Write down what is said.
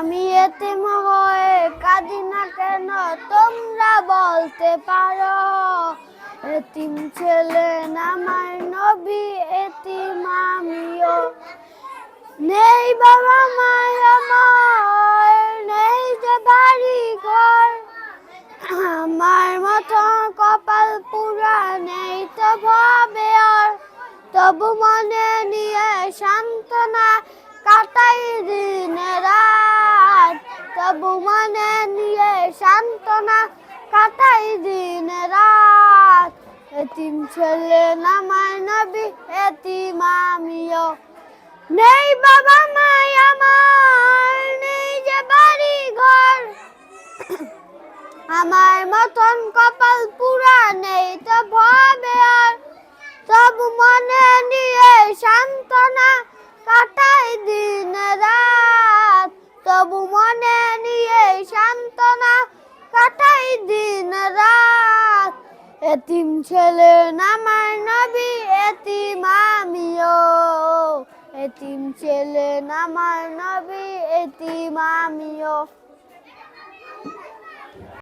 আমি এতিম হয়ে কাঁদি না কেন? তোমরা বলতে পারো। এতিম ছেলে নামার নবী এতিম আমিও। নেই বাবা মায় আমার নেই যে বাড়ি ঘর আমার মতো কপাল পুরা নেই তো ভাবে আর। তবু মনে নিয়ে সান্ত্বনা কাটাই দিন মনে নিয়ে কাটাই দিন রাত। এতিম ছেলে নবী, এতিম আমিও। নেই বাবা মাই আমার, নেই যে বাড়ি ঘর আমার মতন কপাল পুরা নেই, তো ভাবে আর। তবু মনে নিয়ে সান্ত্বনা কাটাই দিন রাত। তবু মনে নিয়ে সান্ত্বনা কাটাই দিন রাত এতিম ছেলে নামার নবী এতিম আমিও। এতিম ছেলে নামার নবী এতিম আমিও।